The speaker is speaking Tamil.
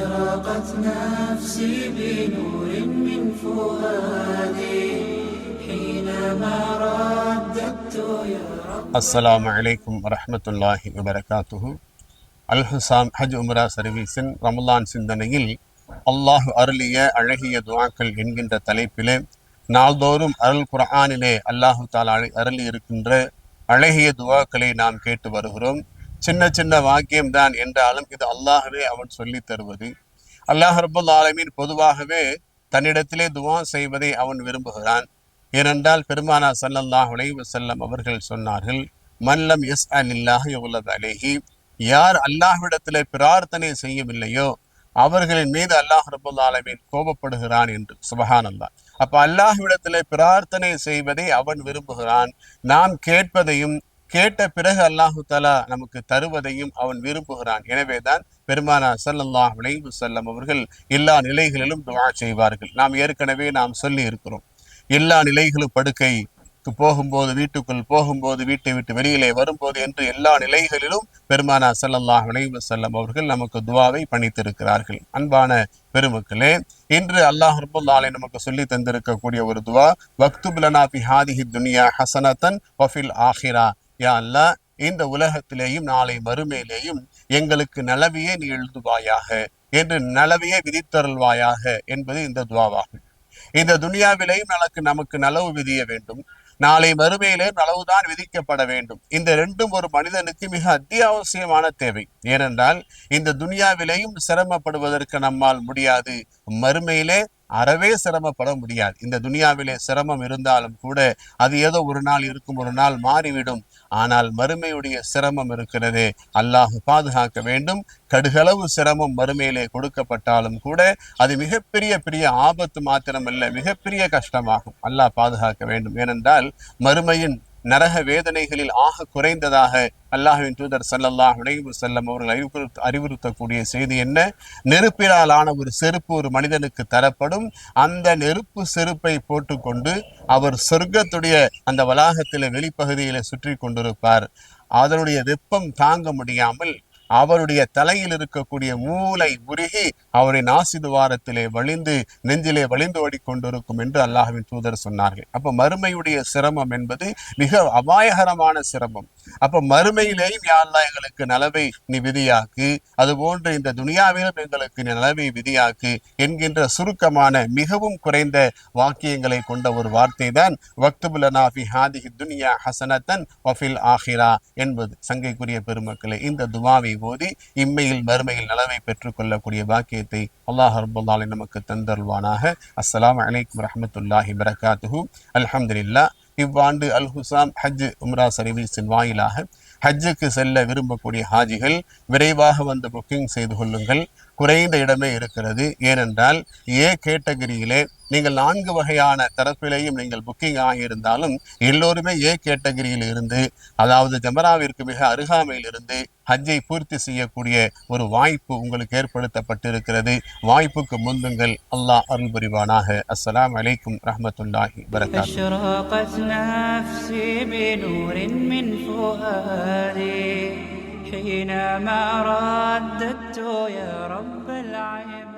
أشرقت نفسي بنور من فؤادي حينما رددت يا رب அஸ்ஸலாமு அலைக்கும் வரஹ்மத்துல்லாஹி வபரகாத்துஹு அல் ஹுசாம் ஹஜ் உம்ரா சர்வீஸின் ரமலான் சிந்தனையில் அல்லாஹ் அருளிய அழகிய துவாக்கள் என்கின்ற தலைப்பிலே நாள்தோறும் அருள் குர்ஆனிலே அல்லாஹு தாலா அருளி இருக்கின்ற அழகிய துவாக்களை நாம் கேட்டு வருகிறோம் சின்ன சின்ன வாக்கியம்தான் என்றாலும் இது அல்லாஹவே அவன் சொல்லி தருவது. அல்லாஹ் ரபுல் ஆலமீன் பொதுவாகவே தன்னிடத்திலே துவா செய்வதை அவன் விரும்புகிறான். ஏனென்றால் பெருமானா சல்லல்லாஹ் அலைஹி செல்லம் அவர்கள் சொன்னார்கள் மல்லம் எஸ் அலில்லாஹ் உள்ளது அலேஹி யார் அல்லாஹ்விடத்திலே பிரார்த்தனை செய்யவில்லையோ அவர்களின் மீது அல்லாஹ் ரபுல் ஆலமீன் கோபப்படுகிறான் என்று. சுபஹான் அப்ப அல்லாஹ்விடத்திலே பிரார்த்தனை செய்வதை அவன் விரும்புகிறான். நாம் கேட்பதையும் கேட்ட பிறகு அல்லாஹு தலா நமக்கு தருவதையும் அவன் விரும்புகிறான். எனவேதான் பெருமானா சல்லல்லா விளைவு செல்லம் அவர்கள் எல்லா நிலைகளிலும் துவா செய்வார்கள். நாம் ஏற்கனவே நாம் சொல்லி இருக்கிறோம். எல்லா நிலைகளும் படுக்கை போகும்போது வீட்டுக்குள் போகும்போது வீட்டை விட்டு வெளியிலே வரும்போது என்று எல்லா நிலைகளிலும் பெருமானா ஸல்லல்லாஹு விளைவு செல்லம் அவர்கள் நமக்கு துவாவை பணித்திருக்கிறார்கள். அன்பான பெருமக்களே இன்று அல்லாஹ் ரப்பல் நமக்கு சொல்லி தந்திருக்கக்கூடிய ஒரு துவா பக்து லனா ஹாதிஹி துனியா ஹஸனத்தன் வஃபில் ஆஹிரா யா அல்லா இந்த உலகத்திலேயும் நாளை மறுமையிலேயும் எங்களுக்கு நலவையே நீ எழுதுவாயாக என்று நலவையே விதித்தருள்வாயாக என்பது இந்த துவாவாகும். இந்த துனியாவிலேயும் நமக்கு நமக்கு நலவு விதிய வேண்டும். நாளை மறுமையிலே நலவுதான் விதிக்கப்பட வேண்டும். இந்த ரெண்டும் ஒரு மனிதனுக்கு மிக அத்தியாவசியமான தேவை. ஏனென்றால் இந்த துனியாவிலேயும் சிரமப்படுவதற்கு நம்மால் முடியாது. மறுமையிலே அறவே சிரமப்பட முடியாது. இந்த துனியாவிலே சிரமம் இருந்தாலும் கூட அது ஏதோ ஒரு நாள் இருக்கும் ஒரு நாள் மாறிவிடும். ஆனால் மறுமையுடைய சிரமம் இருக்கிறதே அல்லாஹ் பாதுகாக்க வேண்டும். கடுகளவு சிரமம் மறுமையிலே கொடுக்கப்பட்டாலும் கூட அது மிகப்பெரிய பெரிய ஆபத்து மாத்திரமல்ல மிகப்பெரிய கஷ்டமாகும். அல்லாஹ் பாதுகாக்க வேண்டும். ஏனென்றால் மறுமையின் நரக வேதனைகளில் ஆக குறைந்ததாக அல்லாஹுவின் தூதர் சல்லல்லாஹ் அலைஹி செல்லம் அவர்கள் அறிவுறுத்த அறிவுறுத்தக்கூடிய செய்தி என்ன? நெருப்பினால் ஆன ஒரு செருப்பு ஒரு மனிதனுக்கு தரப்படும். அந்த நெருப்பு செருப்பை போட்டுக்கொண்டு அவர் சொர்க்கத்துடைய அந்த வளாகத்தில வெளிப்பகுதியில சுற்றி கொண்டிருப்பார். அதனுடைய வெப்பம் தாங்க முடியாமல் அவருடைய தலையில் இருக்கக்கூடிய மூளை உருகி அவரின் நாசி துவாரத்திலே வழிந்து நெஞ்சிலே வழிந்து ஓடிக்கொண்டிருக்கும் என்று அல்லாஹ்வின் தூதர் சொன்னார்கள். அப்ப மறுமையுடைய சிரமம் என்பது மிக அபாயகரமான சிரமம். அப்ப மறுமையிலேயும் யாழ்லா எங்களுக்கு நலவை நீ விதியாக்கு. அதுபோன்று இந்த துனியாவிலும் எங்களுக்கு நீ நலவை விதியாக்கு என்கின்ற சுருக்கமான மிகவும் குறைந்த வாக்கியங்களை கொண்ட ஒரு வார்த்தை தான் வக்துபுலனா ஹாதிஹி துனியா ஹசனத்தன் வஃபில் ஆஹிரா என்பது. சங்கைக்குரிய பெருமக்களே இந்த துவாவை ஓதி இம்மையில் மறுமையில் நலவை பெற்றுக்கொள்ளக்கூடிய பாக்கியத்தை அல்லாஹ் ரபுல்லாலே நமக்கு தந்தருள்வானாக. அஸ்லாம் அலைக்கும் ரஹமத்துல்லாஹி வரகாத்துஹு அலமதுல்லா இவ்வாண்டு அல் ஹுசாம் ஹஜ் உம்ரா சர்வீஸின் வாயிலாக ஹஜ்ஜுக்கு செல்ல விரும்பக்கூடிய ஹாஜிகள் விரைவாக வந்து புக்கிங் செய்து கொள்ளுங்கள். குறைந்த இடமே இருக்கிறது. ஏனென்றால் ஏ கேட்டகரியிலே நீங்கள் நான்கு வகையான தரப்பிலேயும் நீங்கள் புக்கிங் ஆகியிருந்தாலும் எல்லோருமே ஏ கேட்டகரியில் இருந்து அதாவது ஜமராவிற்கு மிக அருகாமையில் இருந்து ஹஜ்ஜை பூர்த்தி செய்யக்கூடிய ஒரு வாய்ப்பு உங்களுக்கு ஏற்படுத்தப்பட்டிருக்கிறது வாய்ப்புக்கு முந்துங்கள் அல்லாஹ் அருள் புரிவானாக அஸ்ஸலாமு அலைக்கும் ரஹ்மத்துல்லாஹி வரகாத்து أشرقت نفسي بنور من فؤادي حينما رددت يا رب العباد